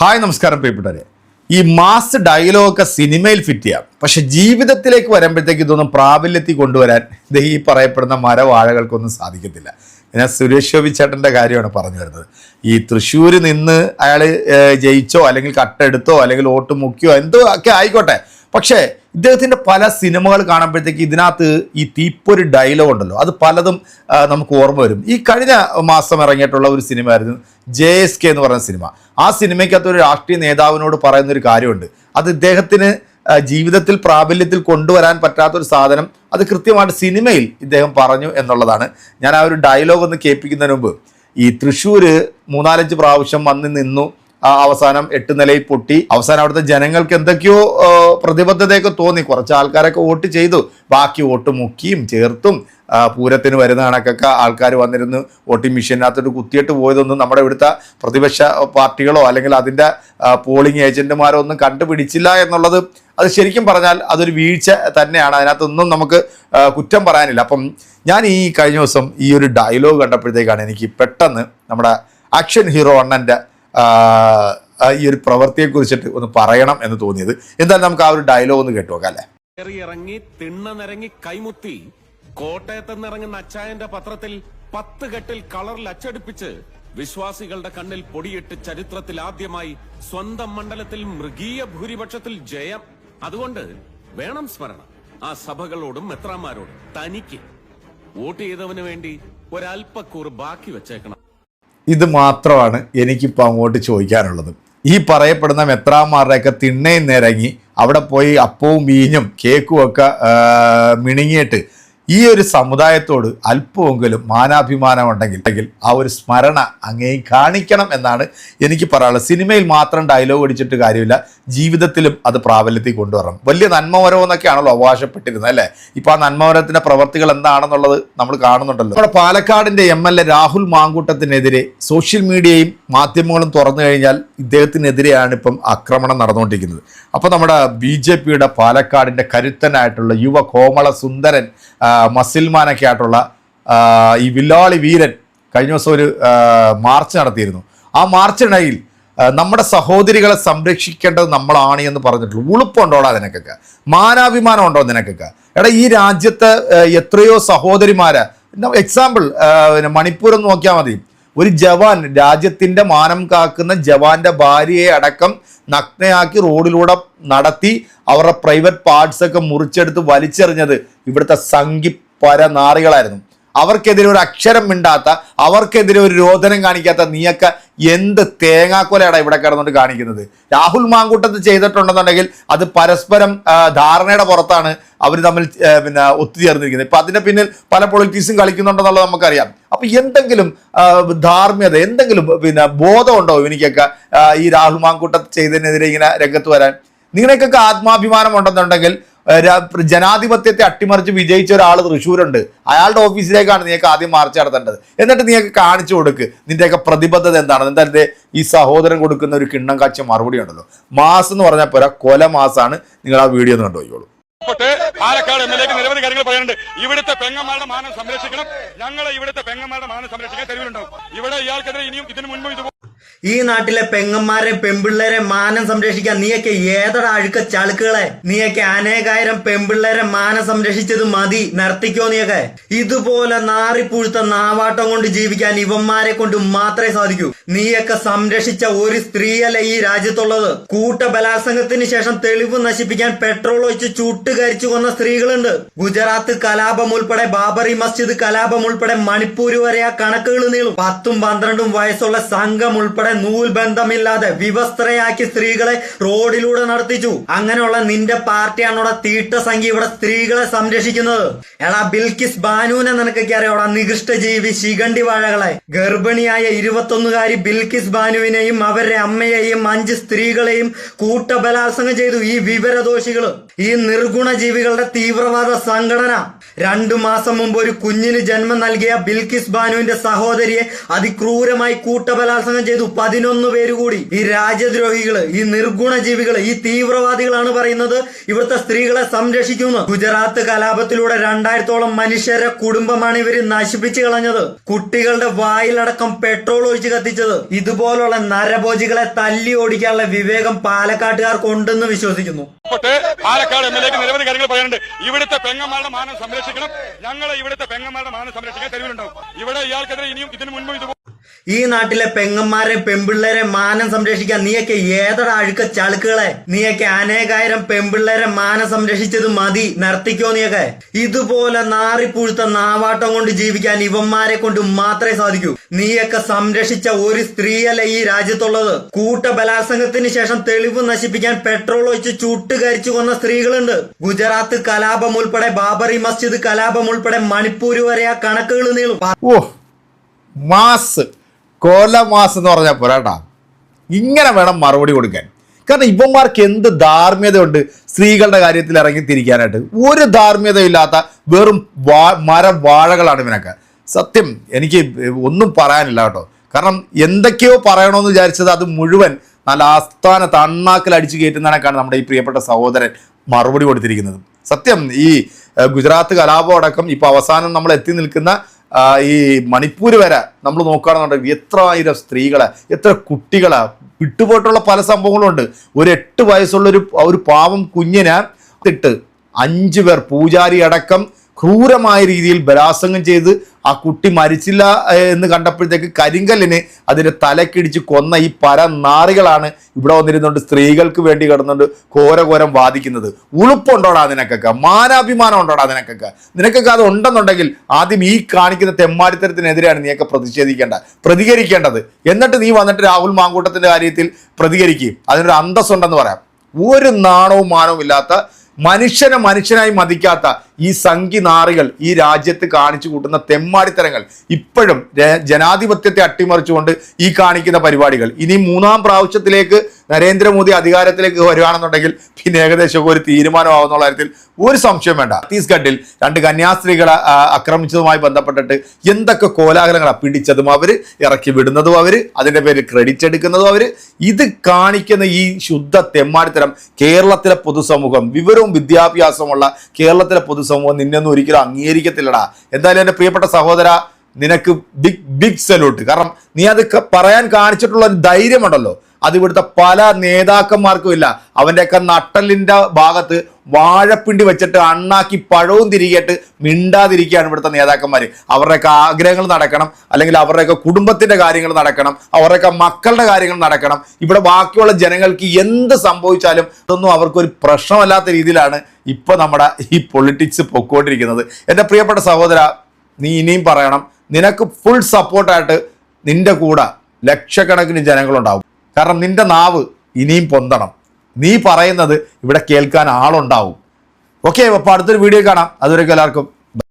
Hi നമസ്കാരം പ്രിയപ്പെട്ടവരെ. ഈ മാസ് ഡയലോഗൊക്കെ സിനിമയിൽ ഫിറ്റ് ചെയ്യാം. പക്ഷെ ജീവിതത്തിലേക്ക് വരുമ്പോഴത്തേക്ക് ഇതൊന്നും പ്രാബല്യത്തിൽ കൊണ്ടുവരാൻ ഇത് ഈ പറയപ്പെടുന്ന മരവാഴകൾക്കൊന്നും സാധിക്കത്തില്ല. ഞാൻ സുരേഷ് ഗോപി ചേട്ടന്റെ കാര്യമാണ് പറഞ്ഞു വരുന്നത്. ഈ തൃശ്ശൂർ നിന്ന് അയാൾ ജയിച്ചോ അല്ലെങ്കിൽ കട്ടെടുത്തോ അല്ലെങ്കിൽ വോട്ട് മുക്കിയോ എന്തോ ഒക്കെ ആയിക്കോട്ടെ. പക്ഷേ ഇദ്ദേഹത്തിന്റെ പല സിനിമകൾ കാണുമ്പോഴത്തേക്ക് ഇതിനകത്ത് ഈ തീപ്പൊരു ഡയലോഗ് ഉണ്ടല്ലോ. അത് പലതും നമുക്ക് ഓർമ്മ വരും. ഈ കഴിഞ്ഞ മാസം ഇറങ്ങിയിട്ടുള്ള ഒരു സിനിമയായിരുന്നു ജെ എസ് കെ എന്ന് പറയുന്ന സിനിമ. ആ സിനിമയ്ക്കകത്ത് ഒരു രാഷ്ട്രീയ നേതാവിനോട് പറയുന്ന ഒരു കാര്യമുണ്ട്. അത് ഇദ്ദേഹത്തിന് ജീവിതത്തിൽ പ്രാബല്യത്തിൽ കൊണ്ടുവരാൻ പറ്റാത്തൊരു സാധനം അത് കൃത്യമായിട്ട് സിനിമയിൽ ഇദ്ദേഹം പറഞ്ഞു എന്നുള്ളതാണ്. ഞാൻ ആ ഒരു ഡയലോഗ് ഒന്ന് കേൾപ്പിക്കുന്നതിന് മുമ്പ്. ഈ തൃശ്ശൂർ മൂന്നാലഞ്ച് പ്രാവശ്യം വന്ന് നിന്നു. അവസാനം എട്ട് നിലയിൽ പൊട്ടി. അവസാനം അവിടുത്തെ ജനങ്ങൾക്ക് എന്തൊക്കെയോ പ്രതിബദ്ധതയൊക്കെ തോന്നി. കുറച്ച് ആൾക്കാരൊക്കെ വോട്ട് ചെയ്തു. ബാക്കി വോട്ട് മുക്കിയും ചേർത്തും പൂരത്തിന് വരുന്ന കണക്കൊക്കെ ആൾക്കാർ വന്നിരുന്ന്. വോട്ടിംഗ് മെഷീനകത്തോട്ട് കുത്തിയിട്ട് പോയതൊന്നും നമ്മുടെ ഇവിടുത്തെ പ്രതിപക്ഷ പാർട്ടികളോ അല്ലെങ്കിൽ അതിന്റെ പോളിംഗ് ഏജന്റുമാരോ ഒന്നും കണ്ടുപിടിച്ചില്ല എന്നുള്ളത് അത് ശരിക്കും പറഞ്ഞാൽ അതൊരു വീഴ്ച തന്നെയാണ്. അതിനകത്തൊന്നും നമുക്ക് കുറ്റം പറയാനില്ല. അപ്പം ഞാൻ ഈ കഴിഞ്ഞ ദിവസം ഈ ഒരു ഡയലോഗ് കണ്ടപ്പോഴത്തേക്കാണ് എനിക്ക് പെട്ടെന്ന് നമ്മുടെ ആക്ഷൻ ഹീറോ അണ്ണന്റെ ഈ ഒരു പ്രവൃത്തിയെ കുറിച്ചിട്ട് ഒന്ന് പറയണം എന്ന് തോന്നിയത്. എന്തായാലും നമുക്ക് ആ ഒരു ഡയലോഗ് ഒന്ന് കേട്ടു നോക്കാം ഇറങ്ങി തിണ്ണ നിരങ്ങി കൈമുത്തി കോട്ടയത്ത് നിന്നിറങ്ങുന്ന അച്ചായന്റെ പത്രത്തിൽ പത്ത് കെട്ടിൽ കളറിൽ അച്ചടിപ്പിച്ച് വിശ്വാസികളുടെ കണ്ണിൽ പൊടിയിട്ട് ചരിത്രത്തിൽ ആദ്യമായി സ്വന്തം മണ്ഡലത്തിൽ മൃഗീയ ഭൂരിപക്ഷത്തിൽ ജയം. അതുകൊണ്ട് വേണം സ്മരണ. ആ സഭകളോടും മെത്രാന്മാരോടും തനിക്ക് വോട്ട് ചെയ്തവന് വേണ്ടി ഒരൽപ്പക്കൂർ ബാക്കി വെച്ചേക്കണം. ഇത് മാത്രമാണ് എനിക്കിപ്പോൾ അങ്ങോട്ട് ചോദിക്കാനുള്ളത്. ഈ പറയപ്പെടുന്ന മെത്രാന്മാരുടെയൊക്കെ തിണ്ണയും നിരങ്ങി അവിടെ പോയി അപ്പവും മീനും കേക്കും ഒക്കെ മിണുങ്ങിയിട്ട് ഈ ഒരു സമുദായത്തോട് അല്പമെങ്കിലും മാനാഭിമാനം ഉണ്ടെങ്കിൽ ആ ഒരു സ്മരണ അങ്ങേ കാണിക്കണം എന്നാണ് എനിക്ക് പറയാനുള്ളത്. സിനിമയിൽ മാത്രം ഡയലോഗ് അടിച്ചിട്ട് കാര്യമില്ല. ജീവിതത്തിലും അത് പ്രാബല്യത്തിൽ കൊണ്ടുവരണം. വലിയ നന്മവരം എന്നൊക്കെയാണല്ലോ അവകാശപ്പെട്ടിരുന്നത് അല്ലേ? ഇപ്പൊ ആ നന്മവരത്തിന്റെ പ്രവർത്തികൾ എന്താണെന്നുള്ളത് നമ്മൾ കാണുന്നുണ്ടല്ലോ. നമ്മുടെ പാലക്കാടിന്റെ എം എൽ എ രാഹുൽ മാങ്കൂട്ടത്തിനെതിരെ സോഷ്യൽ മീഡിയയും മാധ്യമങ്ങളും തുറന്നു കഴിഞ്ഞാൽ ഇദ്ദേഹത്തിനെതിരെയാണ് ഇപ്പം ആക്രമണം നടന്നുകൊണ്ടിരിക്കുന്നത്. അപ്പോൾ നമ്മുടെ ബി ജെ പിയുടെ പാലക്കാടിന്റെ കരുത്തനായിട്ടുള്ള യുവ കോമള സുന്ദരൻ മസിൽമാനൊക്കെ ആയിട്ടുള്ള ഈ വില്ലാളി വീരൻ കഴിഞ്ഞ ദിവസം ഒരു മാർച്ച് നടത്തിയിരുന്നു. ആ മാർച്ചിനിടയിൽ നമ്മുടെ സഹോദരികളെ സംരക്ഷിക്കേണ്ടത് നമ്മളാണ് എന്ന് പറഞ്ഞിട്ടുള്ളൂ ഉളുപ്പുണ്ടോടാ നിനക്കൊക്കെ? മാനാഭിമാനം ഉണ്ടോ നിനക്കൊക്കെ? എടാ ഈ രാജ്യത്ത് എത്രയോ സഹോദരിമാര് എക്സാമ്പിൾ പിന്നെ മണിപ്പൂർ നോക്കിയാൽ മതി. ഒരു ജവാൻ രാജ്യത്തിന്റെ മാനം കാക്കുന്ന ജവാന്റെ ഭാര്യയെ അടക്കം നഗ്നയാക്കി റോഡിലൂടെ നടത്തി അവരുടെ പ്രൈവറ്റ് പാർട്സൊക്കെ മുറിച്ചെടുത്ത് വലിച്ചെറിഞ്ഞത് ഇവിടുത്തെ സംഘി പരനാറികളായിരുന്നു. അവർക്കെതിരെ ഒരു അക്ഷരം മിണ്ടാത്ത അവർക്കെതിരെ ഒരു രോദനം കാണിക്കാത്ത നീയൊക്കെ എന്ത് തേങ്ങാക്കൊലയാണ് ഇവിടെ കിടന്നുകൊണ്ട് കാണിക്കുന്നത്? രാഹുൽ മാങ്കൂട്ടത്ത് ചെയ്തിട്ടുണ്ടെന്നുണ്ടെങ്കിൽ അത് പരസ്പരം ധാരണയുടെ പുറത്താണ് അവർ തമ്മിൽ പിന്നെ ഒത്തുചേർന്നിരിക്കുന്നത്. ഇപ്പൊ അതിന്റെ പിന്നിൽ പല പൊളിറ്റീസും കളിക്കുന്നുണ്ടെന്നുള്ളത് നമുക്കറിയാം. അപ്പൊ എന്തെങ്കിലും ധാർമ്മ്യത എന്തെങ്കിലും പിന്നെ ബോധമുണ്ടോ എനിക്കൊക്കെ ഈ രാഹുൽ മാങ്കൂട്ടത്ത് ചെയ്തതിനെതിരെ ഇങ്ങനെ രംഗത്ത് വരാൻ? നിങ്ങളെയൊക്കെ ആത്മാഭിമാനം ഉണ്ടെന്നുണ്ടെങ്കിൽ ജനാധിപത്യത്തെ അട്ടിമറിച്ച് വിജയിച്ച ഒരാൾ തൃശ്ശൂരുണ്ട്. അയാളുടെ ഓഫീസിലേക്കാണ് നീക്ക് ആദ്യം മാർച്ച് നടത്തേണ്ടത്. എന്നിട്ട് നീക്ക് കാണിച്ചു കൊടുക്ക് നിന്റെയൊക്കെ പ്രതിബദ്ധത എന്താണ്? എന്തായാലും ഈ സഹോദരൻ കൊടുക്കുന്ന ഒരു കിണ്ണം കാച്ച മറുപടി ഉണ്ടല്ലോ. മാസം എന്ന് പറഞ്ഞാൽ പോരാ കൊല മാസാണ്. നിങ്ങൾ ആ വീഡിയോ ഒന്ന് കണ്ടുപോയിക്കോളൂ പാലക്കാട് എം എൽ എക്ക് നിരവധി കാര്യങ്ങൾ പറയാനുണ്ട്. ഇവിടുത്തെ പെങ്ങന്മാരുടെ മാനം സംരക്ഷിക്കണം. ഞങ്ങൾ ഇവിടുത്തെ പെങ്ങന്മാരുടെ മാനം സംരക്ഷിക്കാൻ തെരുവിലുണ്ടാവും. ഇവിടെ ഇയാൾക്കെതിരെ ഇനിയും ഇതിനു മുൻപ് ഇത് ഈ നാട്ടിലെ പെങ്ങന്മാരെ പെമ്പിള്ളേരെ മാനം സംരക്ഷിക്കാൻ നീയൊക്കെ ഏതൊരു അഴുക്ക ചളുക്കുകളെ? നീയൊക്കെ അനേകായിരം പെമ്പിള്ളേരെ മാനം സംരക്ഷിച്ചത് മതി. നിർത്തിക്കോ നീയൊക്കെ. ഇതുപോലെ നാറിപ്പുഴുത്ത നാവാട്ടം കൊണ്ട് ജീവിക്കാൻ ഇവന്മാരെ കൊണ്ട് മാത്രമേ സാധിക്കൂ. നീയൊക്കെ സംരക്ഷിച്ച ഒരു സ്ത്രീയല്ല ഈ രാജ്യത്തുള്ളത്? കൂട്ട ബലാത്സംഗത്തിന് ശേഷം തെളിവ് നശിപ്പിക്കാൻ പെട്രോൾ ഒഴിച്ച് ചുട്ടുകരിച്ചു കൊന്ന സ്ത്രീകളുണ്ട്. ഗുജറാത്ത് കലാപം ഉൾപ്പെടെ ബാബറി മസ്ജിദ് കലാപം ഉൾപ്പെടെ മണിപ്പൂര് വരെ ആ കണക്കുകൾ നീളും. പത്തും പന്ത്രണ്ടും വയസ്സുള്ള സംഘം ഉൾപ്പെടെ നൂൽ ബന്ധമില്ലാതെ വിവസ്ത്രയാക്കി സ്ത്രീകളെ റോഡിലൂടെ നടത്തിച്ചു. അങ്ങനെയുള്ള നിന്റെ പാർട്ടിയാണോടെ തീട്ട സംഖ്യ ഇവിടെ സ്ത്രീകളെ സംരക്ഷിക്കുന്നത്? എടാ ബിൽക്കിസ് ബാനുവിനെ നിനക്കൊക്കെ അറിയാം നികൃഷ്ട ജീവി ശിഖണ്ഡി വാഴകളെ. ഗർഭിണിയായ ഇരുപത്തൊന്നുകാരി ബിൽക്കിസ് ബാനുവിനെയും അവരുടെ അമ്മയെയും അഞ്ച് സ്ത്രീകളെയും കൂട്ടബലാത്സംഗം ചെയ്തു ഈ വിവരദോഷികൾ ഈ നിർഗുണ ജീവികളുടെ തീവ്രവാദ സംഘടന. രണ്ടു മാസം മുമ്പ് ഒരു കുഞ്ഞിന് ജന്മം നൽകിയ ബിൽക്കിസ് ബാനുവിന്റെ സഹോദരിയെ അതിക്രൂരമായി കൂട്ടബലാത്സംഗം ചെയ്തു പതിനൊന്ന് പേര് കൂടി. ഈ രാജ്യദ്രോഹികൾ ഈ നിർഗുണ ജീവികൾ ഈ തീവ്രവാദികളാണ് പറയുന്നത്. ഇവിടുത്തെ സ്ത്രീകളെ സംരക്ഷിക്കുന്നു. ഗുജറാത്ത് കലാപത്തിലൂടെ രണ്ടായിരത്തോളം മനുഷ്യരെ കുടുംബമാണ് ഇവർ നശിപ്പിച്ചു കളഞ്ഞത്. കുട്ടികളുടെ വായിലടക്കം പെട്രോൾ ഒഴിച്ച് കത്തിച്ചത് ഇതുപോലുള്ള നരഭോജികളെ തല്ലി ഓടിക്കാനുള്ള വിവേകം പാലക്കാട്ടുകാർക്ക് ഉണ്ടെന്ന് വിശ്വസിക്കുന്നു. പാലക്കാട് എം എൽ എക്ക് നിരവധി കാര്യങ്ങൾ പറയാനുണ്ട്. ഇവിടുത്തെ പെങ്ങന്മാരുടെ മാനം സംരക്ഷിക്കണം. ഞങ്ങൾ ഇവിടുത്തെ പെങ്ങന്മാരുടെ മാനം സംരക്ഷിക്കാൻ തെരുവിലുണ്ടാവും. ഇവിടെ ഇയാൾക്കെതിരെ ഇനിയും ഇതിനു മുൻപ് ഇത് ഈ നാട്ടിലെ പെങ്ങന്മാരെ പെമ്പിള്ളേരെ മാനം സംരക്ഷിക്കാൻ നീയൊക്കെ ഏതട അഴുക്ക ചളുക്കുകളെ? നീയൊക്കെ അനേകായിരം പെമ്പിള്ളേരെ മാനം സംരക്ഷിച്ചത് മതി. നിർത്തിക്കോ നീയൊക്കെ. ഇതുപോലെ നാറിപ്പുഴുത്ത നാവാട്ടം കൊണ്ട് ജീവിക്കാൻ ഇവന്മാരെ കൊണ്ട് മാത്രമേ സാധിക്കൂ. നീയൊക്കെ സംരക്ഷിച്ച ഒരു സ്ത്രീയല്ല ഈ രാജ്യത്തുള്ളത്? കൂട്ട ബലാത്സംഗത്തിന് ശേഷം തെളിവ് നശിപ്പിക്കാൻ പെട്രോൾ ഒഴിച്ച് ചുട്ടുകരിച്ചു കൊന്ന സ്ത്രീകളുണ്ട്. ഗുജറാത്ത് കലാപം ഉൾപ്പെടെ ബാബറി മസ്ജിദ് കലാപം ഉൾപ്പെടെ മണിപ്പൂർ വരെ ആ കണക്കുകൾ നീളും. മാസ്. കോല മാസ് എന്ന് പറഞ്ഞാൽ പോരാട്ടാ ഇങ്ങനെ വേണം മറുപടി കൊടുക്കാൻ. കാരണം ഇവന്മാർക്ക് എന്ത് ധാർമ്മ്യതയുണ്ട് സ്ത്രീകളുടെ കാര്യത്തിൽ ഇറങ്ങി തിരിക്കാനായിട്ട്? ഒരു ധാർമ്മ്യതയില്ലാത്ത വെറും വാ മരവാഴകളാണ് ഇവനൊക്കെ. സത്യം എനിക്ക് ഒന്നും പറയാനില്ല കേട്ടോ. കാരണം എന്തൊക്കെയോ പറയണമെന്ന് വിചാരിച്ചത് അത് മുഴുവൻ നല്ല ആസ്ഥാന അണ്ണാക്കിൽ അടിച്ചു കയറ്റുന്നതിനൊക്കെയാണ് നമ്മുടെ ഈ പ്രിയപ്പെട്ട സഹോദരൻ മറുപടി കൊടുത്തിരിക്കുന്നത്. സത്യം ഈ ഗുജറാത്ത് കലാപം അടക്കം ഇപ്പോൾ അവസാനം നമ്മൾ എത്തി നിൽക്കുന്ന ഈ മണിപ്പൂർ വരെ നമ്മൾ നോക്കുകയാണെന്നുണ്ടെങ്കിൽ എത്ര ആയിരം സ്ത്രീകളെ എത്ര കുട്ടികളെ വിട്ടുപോയിട്ടുള്ള പല സംഭവങ്ങളുണ്ട്. ഒരു എട്ട് വയസ്സുള്ള ഒരു ഒരു പാവം കുഞ്ഞിനെ ഇട്ട് അഞ്ചു പേർ പൂജാരി അടക്കം ക്രൂരമായ രീതിയിൽ ബലാസംഗം ചെയ്ത് ആ കുട്ടി മരിച്ചില്ല എന്ന് കണ്ടപ്പോഴത്തേക്ക് കരിങ്കല്ലിന് അതിന്റെ തലക്കിടിച്ച് കൊന്ന ഈ പര നാറികളാണ് ഇവിടെ വന്നിരുന്നുകൊണ്ട് സ്ത്രീകൾക്ക് വേണ്ടി കിടന്നുകൊണ്ട് ഘോരഘോരം വാദിക്കുന്നത്. ഉളുപ്പുണ്ടോടാ നിനക്കൊക്കെ? മാനാഭിമാനം ഉണ്ടോടാ നിനക്കൊക്കെ? നിനക്കൊക്കെ അത് ഉണ്ടെന്നുണ്ടെങ്കിൽ ആദ്യം ഈ കാണിക്കുന്ന തെമ്മാടിത്തരത്തിനെതിരെയാണ് നീയൊക്കെ പ്രതിഷേധിക്കേണ്ട പ്രതികരിക്കേണ്ടത്. എന്നിട്ട് നീ വന്നിട്ട് രാഹുൽ മാങ്കൂട്ടത്തിന്റെ കാര്യത്തിൽ പ്രതികരിക്കുകയും. അതിനൊരു അന്തസ്സുണ്ടെന്ന് പറയാം. ഒരു നാണവും മാനവും ഇല്ലാത്ത മനുഷ്യനെ മനുഷ്യനായി മതിക്കാത്ത ഈ സംഖി നാറികൾ ഈ രാജ്യത്ത് കാണിച്ചു കൂട്ടുന്ന തെമ്മാടിത്തരങ്ങൾ ഇപ്പോഴും ജനാധിപത്യത്തെ അട്ടിമറിച്ചുകൊണ്ട് ഈ കാണിക്കുന്ന പരിപാടികൾ. ഇനി മൂന്നാം പ്രാവശ്യത്തിലേക്ക് നരേന്ദ്രമോദി അധികാരത്തിലേക്ക് വരികയാണെന്നുണ്ടെങ്കിൽ പിന്നെ ഏകദേശം ഒരു തീരുമാനമാവുന്നുള്ള കാര്യത്തിൽ ഒരു സംശയം വേണ്ട. ഛത്തീസ്ഗഡിൽ രണ്ട് കന്യാസ്ത്രീകളെ ആക്രമിച്ചതുമായി ബന്ധപ്പെട്ടിട്ട് എന്തൊക്കെ കോലാഹലങ്ങളാണ് പിടിച്ചതും അവർ ഇറക്കി വിടുന്നതും അവർ അതിന്റെ പേരിൽ ക്രെഡിറ്റ് എടുക്കുന്നതും അവർ ഇത് കാണിക്കുന്ന ഈ ശുദ്ധ തെമ്മാടിത്തരം കേരളത്തിലെ പൊതുസമൂഹം വിവരവും വിദ്യാഭ്യാസമുള്ള കേരളത്തിലെ പൊതുസമൂഹം നിന്നൊന്നും ഒരിക്കലും അംഗീകരിക്കത്തില്ലടാ. എന്തായാലും എന്റെ പ്രിയപ്പെട്ട സഹോദര നിനക്ക് ബിഗ് ബിഗ് സല്യൂട്ട് കാരണം നീ അത് പറയാൻ കാണിച്ചിട്ടുള്ള ധൈര്യമുണ്ടല്ലോ. അത് ഇവിടുത്തെ പല നേതാക്കന്മാർക്കും ഇല്ല. അവന്റെയൊക്കെ നട്ടലിന്റെ ഭാഗത്ത് വാഴപ്പിണ്ടി വെച്ചിട്ട് അണ്ണാക്കി പഴവും തിരികെയിട്ട് മിണ്ടാതിരിക്കുകയാണ് ഇവിടുത്തെ നേതാക്കന്മാർ അവരുടെയൊക്കെ ആഗ്രഹങ്ങൾ നടക്കണം അല്ലെങ്കിൽ അവരുടെയൊക്കെ കുടുംബത്തിന്റെ കാര്യങ്ങൾ നടക്കണം അവരുടെയൊക്കെ മക്കളുടെ കാര്യങ്ങൾ നടക്കണം. ഇവിടെ ബാക്കിയുള്ള ജനങ്ങൾക്ക് എന്ത് സംഭവിച്ചാലും ഇതൊന്നും അവർക്കൊരു പ്രശ്നമല്ലാത്ത രീതിയിലാണ് ഇപ്പൊ നമ്മുടെ ഈ പൊളിറ്റിക്സ് പൊക്കോണ്ടിരിക്കുന്നത്. എന്റെ പ്രിയപ്പെട്ട സഹോദര നീ ഇനിയും പറയണം നിനക്ക് ഫുൾ സപ്പോർട്ടായിട്ട് നിന്റെ കൂടെ ലക്ഷക്കണക്കിന് ജനങ്ങളുണ്ടാവും. കാരണം നിന്റെ നാവ് ഇനിയും പൊന്തണം. നീ പറയുന്നത് ഇവിടെ കേൾക്കാൻ ആളുണ്ടാവും. ഓക്കെ അപ്പോൾ അടുത്തൊരു വീഡിയോ കാണാം. അതുവരെയൊക്കെ എല്ലാവർക്കും.